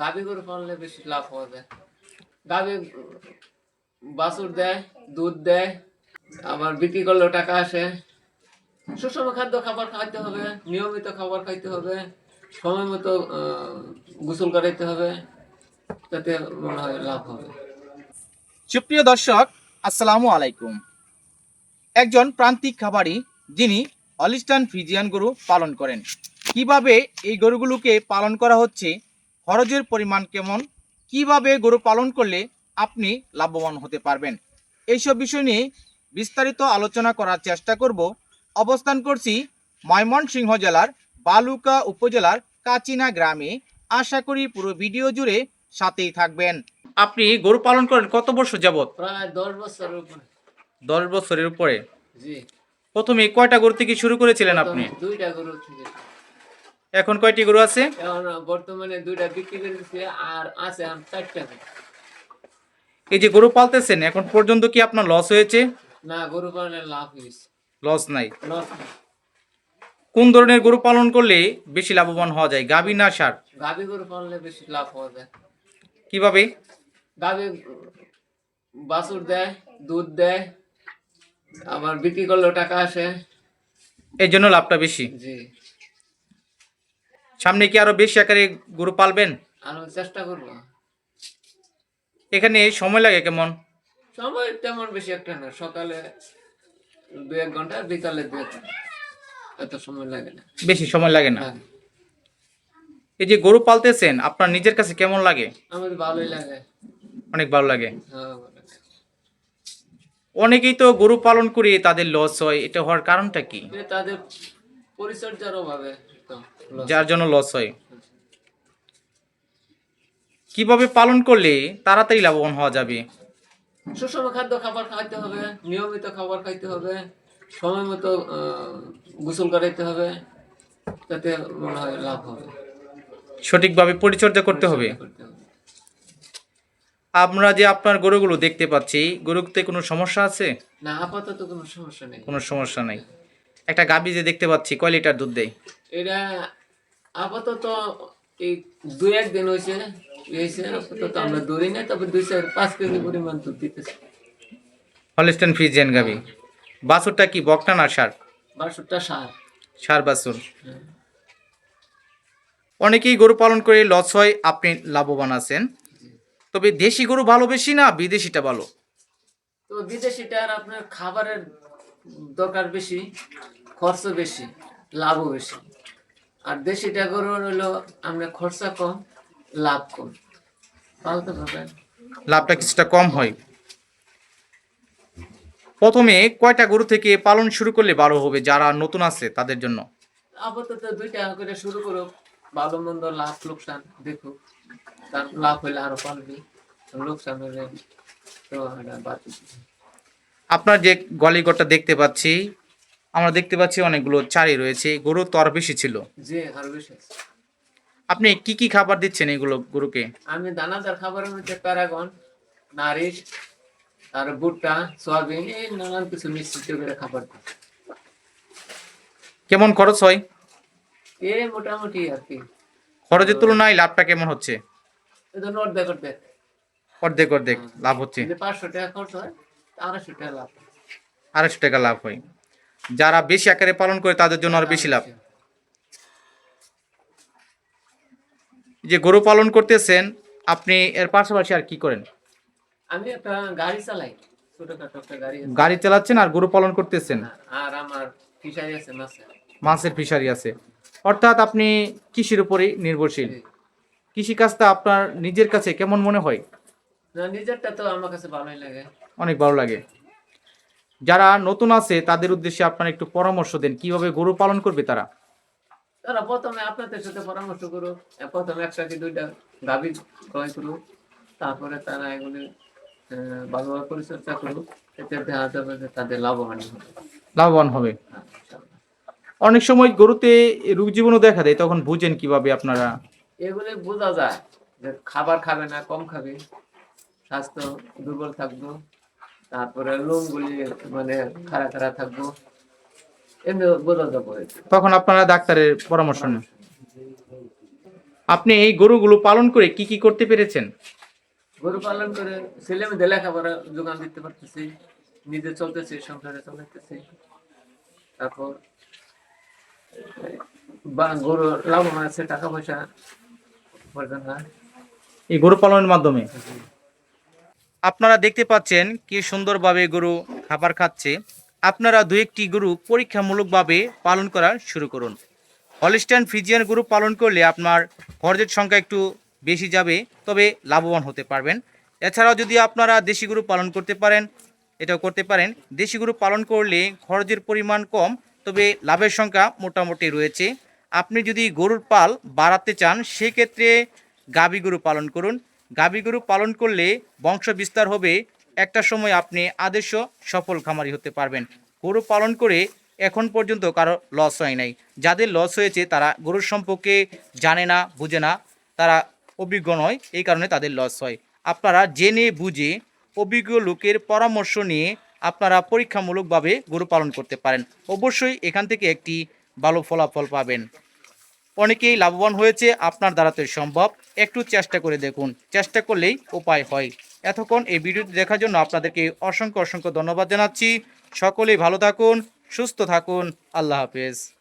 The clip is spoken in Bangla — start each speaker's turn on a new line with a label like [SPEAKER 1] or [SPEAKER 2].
[SPEAKER 1] গাভী গরু পাললে বেশি লাভ পাওয়া যায়। গাভী বাছুর দেয়, দুধ দেয়, আবার বিক্রি করলেও টাকা আসে। সুষম খাদ্য খাবার খাইতে হবে, নিয়মিত খাবার খাইতে হবে, সময় মতো গোসল করাইতে হবে তাতে মনে হয় লাভ হবে।
[SPEAKER 2] সুপ্রিয় দর্শক, আসসালামু আলাইকুম। একজন প্রান্তিক খাবারি যিনি অলিস্টান ফ্রিজিয়ান গরু পালন করেন। কীভাবে এই গরুগুলোকে পালন করা হচ্ছে খরচের পরিমাণ কেমন? কীভাবে গরু পালন করলে আপনি লাভবান হতে পারবেন? এইসব বিষয় নিয়ে বিস্তারিত আলোচনা করার চেষ্টা করব। অবস্থান করছি ময়মনসিংহ জেলার বালুকা উপজেলার কাচিনা গ্রামে। আশা করি পুরো ভিডিও জুড়ে সাথেই থাকবেন। আপনি গরু পালন করেন কত বছর যাবত
[SPEAKER 1] প্রায় দশ বছরের উপরে।
[SPEAKER 2] দশ বছরের উপরে?
[SPEAKER 1] জি।
[SPEAKER 2] প্রথমে কয়টা গরু থেকে শুরু করেছিলেন আপনি?
[SPEAKER 1] দুইটা গরু থেকে
[SPEAKER 2] এখন কয়টি গরু আছে?
[SPEAKER 1] এখন বর্তমানে দুইটা বিক্রি করে দিচ্ছে আর আছে চারটা
[SPEAKER 2] এই যে গরু পালতেছেন এখন পর্যন্ত কি আপনার লস হয়েছে?
[SPEAKER 1] না গরু পালনে লাভ হয়েছে।
[SPEAKER 2] লস নাই।
[SPEAKER 1] লস
[SPEAKER 2] কোন ধরনের গরু পালন করলে বেশি লাভবান হওয়া যায় গাভী না সার?
[SPEAKER 1] গাভী গরু পাললে বেশি লাভ হওয়া যায়।
[SPEAKER 2] কীভাবে?
[SPEAKER 1] গাভী বাছুর দেয় দুধ দেয় আবার বিক্রি করলেও টাকা আসে।
[SPEAKER 2] এই জন্য লাভটা বেশি?
[SPEAKER 1] জি।
[SPEAKER 2] সামনে কি আরও বেশি আকারে গরু পালবেন?
[SPEAKER 1] আর চেষ্টা করব।
[SPEAKER 2] এখানে সময় লাগে কেমন?
[SPEAKER 1] সময় তেমন বেশি একটা না সকালে দু এক ঘণ্টা বিকালে দু এক এত সময় লাগে না।
[SPEAKER 2] বেশি সময় লাগে না।
[SPEAKER 1] হ্যাঁ,
[SPEAKER 2] এই যে গরু পালতেছেন আপনার নিজের কাছে কেমন লাগে?
[SPEAKER 1] আমার ভালোই লাগে।
[SPEAKER 2] অনেক ভালো লাগে।
[SPEAKER 1] হ্যাঁ, ভালো লাগে।
[SPEAKER 2] অনেকেই তো গরু পালন করে তাদের লস হয় এটা হওয়ার কারণটা কি?
[SPEAKER 1] তাদের পরিচর্যার অভাবে।
[SPEAKER 2] যার জন্য লস হয়। কীভাবে পালন করলে তাড়াতাড়ি লাভবান হওয়া যাবে?
[SPEAKER 1] সুষম খাদ্য খাবার খাইতে হবে নিয়মিত খাবার খাইতে হবে সময় মতো গোসল করাইতে হবে তাতে মনে হয় লাভ হবে।
[SPEAKER 2] সঠিকভাবে পরিচর্যা করতে হবে। আমরা যে আপনার গরুগুলো দেখতে পাচ্ছি গরুতে কোনো সমস্যা আছে?
[SPEAKER 1] না আপাতত কোনো সমস্যা নেই।
[SPEAKER 2] কোনো সমস্যা নাই। একটা গাবি যে দেখতে পাচ্ছি কয় লিটার দুধ দেয়?
[SPEAKER 1] এটা আপাতত এই দু একদিন হয়েছে হয়েছে আপাতত আমরা দৌড়ি না তবে দুই চার পাঁচ কেজি পরিমাণ দুধ দিতেছে।
[SPEAKER 2] হলিস্টান ফ্রিজিয়ান গাবি বাছুরটা কি বকটা না সার?
[SPEAKER 1] বাষট্টা সার।
[SPEAKER 2] সার বাছুর। অনেকেই গরু পালন করে লস হয় আপনি লাভবান আছেন। তবে দেশি গরু ভালো বেশি না বিদেশিটা ভালো?
[SPEAKER 1] তো বিদেশিটার আপনার খাবারের দরকার বেশি খরচ বেশি লাভও বেশি। আর দেশিটা গরুর হলো আমরা খরচা কম লাভ কম। পালতে পারবেন
[SPEAKER 2] লাভটা কিছুটা কম হয়। প্রথমে কয়টা গরু থেকে পালন শুরু করলে ভালো হবে যারা নতুন আছে তাদের জন্য?
[SPEAKER 1] আপাতত দুইটা করে শুরু করো ভালো মন্দ লাভ লোকসান দেখো তার লাভ হলে আরও পালবি লোকসান হলে তো বাদ।
[SPEAKER 2] আপনার যে গলিগড়টা দেখতে পাচ্ছি আমরা দেখতে পাচ্ছি অনেকগুলো চারি রয়েছে গরু তো আরও বেশি ছিল।
[SPEAKER 1] যে আরও বেশি
[SPEAKER 2] আপনি কি কি খাবার দিচ্ছেন এগুলো গরুকে?
[SPEAKER 1] আমি দানাদার খাবারের মধ্যে প্যারাগন নারিশ আর ভুট্টা সয়াবিন এই নানান কিছু মিশ্রিত করে খাবার
[SPEAKER 2] কেমন খরচ হয়?
[SPEAKER 1] এ মোটামুটি আর কি।
[SPEAKER 2] খরচের তুলনায় লাভটা কেমন হচ্ছে?
[SPEAKER 1] অর্ধেক অর্ধেক।
[SPEAKER 2] অর্ধেক অর্ধেক লাভ হচ্ছে।
[SPEAKER 1] পাঁচশো টাকা খরচ হয়। আড়াইশো টাকা লাভ।
[SPEAKER 2] হয়। যারা বেশি আকারে পালন করে তাদের জন্য আরও বেশি লাভ। যে গরু পালন করতেছেন আপনি এর পাশাপাশি আর কি করেন?
[SPEAKER 1] আমি একটা গাড়ি চালাই ছোটখাটো একটা গাড়ি
[SPEAKER 2] গাড়ি চালাচ্ছেন আর গরু পালন করতেছেন?
[SPEAKER 1] আর আমার ফিশারি আছে মাছে
[SPEAKER 2] মাছের ফিশারি আছে। অর্থাৎ আপনি কৃষির উপরেই নির্ভরশীল। কৃষি কাজটা আপনার নিজের কাছে কেমন মনে হয়?
[SPEAKER 1] না নিজেরটা তো আমার কাছে ভালোই লাগে।
[SPEAKER 2] অনেক ভালো লাগে। যারা নতুন আছে তাদের উদ্দেশ্যে আপনার একটু পরামর্শ দেন কীভাবে গরু পালন করবে তারা?
[SPEAKER 1] তারা প্রথমে আপনাদের সাথে পরামর্শ করুক প্রথমে একটা কি দুইটা গাভী ক্রয় করুক তারপরে তারা এগুলি ভালোভাবে পরিচর্যা করুক এতে দেখা যাবে যে তাদের লাভবান হবে।
[SPEAKER 2] লাভবান হবে।
[SPEAKER 1] হ্যাঁ,
[SPEAKER 2] অনেক সময় গরুতে রোগ জীবাণু দেখা দেয় তখন বুঝেন কীভাবে আপনারা?
[SPEAKER 1] এগুলি বোঝা যায় যে খাবার খাবে না কম খাবে স্বাস্থ্য দুর্বল থাকব। তারপরে লোমগুলি মানে খাড়া খাড়া থাকব। এমনি বোঝা যাবে
[SPEAKER 2] তখন আপনারা ডাক্তারের পরামর্শ নেন। আপনি এই গরুগুলো পালন করে কি কি করতে পেরেছেন?
[SPEAKER 1] গরু পালন করে ছেলে মেয়েদের লেখাপড়া যোগান দিতে পারতেছি নিজে চলতেছি সংসারে চলাইতেছি তারপর বা গরু লাভবান আছে টাকা পয়সা উপার্জন হয়।
[SPEAKER 2] এই গরু পালনের মাধ্যমে? আপনারা দেখতে পাচ্ছেন কি সুন্দরভাবে গরু খাবার খাচ্ছে। আপনারা দু একটি গরু পরীক্ষামূলকভাবে পালন করা শুরু করুন। হলিস্টান ফ্রিজিয়ান গরু পালন করলে আপনার খরচের সংখ্যা একটু বেশি যাবে, তবে লাভবান হতে পারবেন। এছাড়াও যদি আপনারা দেশি গরু পালন করতে পারেন, এটাও করতে পারেন। দেশি গরু পালন করলে খরচের পরিমাণ কম, তবে লাভের সংখ্যা মোটামুটি রয়েছে। আপনি যদি গরুর পাল বাড়াতে চান, সেক্ষেত্রে গাবি গরু পালন করুন। গাবি গরু পালন করলে বংশ বিস্তার হবে। একটা সময় আপনি আদর্শ সফল খামারি হতে পারবেন। গরু পালন করে এখন পর্যন্ত কারও লস হয় নাই। যাদের লস হয়েছে তারা গরুর সম্পর্কে জানে না, বুঝে না। তারা অভিজ্ঞ নয়, এই কারণে তাদের লস হয়। আপনারা জেনে বুঝে অভিজ্ঞ লোকের পরামর্শ নিয়ে আপনারা পরীক্ষামূলকভাবে গরু পালন করতে পারেন। অবশ্যই এখান থেকে একটি ভালো ফলাফল পাবেন। অনেকেই লাভবান হয়েছে, আপনার দ্বারাতে সম্ভব। একটু চেষ্টা করে দেখুন, চেষ্টা করলেই উপায় হয়। এতক্ষণ এই ভিডিওটি দেখার জন্য আপনাদেরকে অসংখ্য অসংখ্য ধন্যবাদ জানাচ্ছি। সকলেই ভালো থাকুন, সুস্থ থাকুন। আল্লাহ হাফেজ।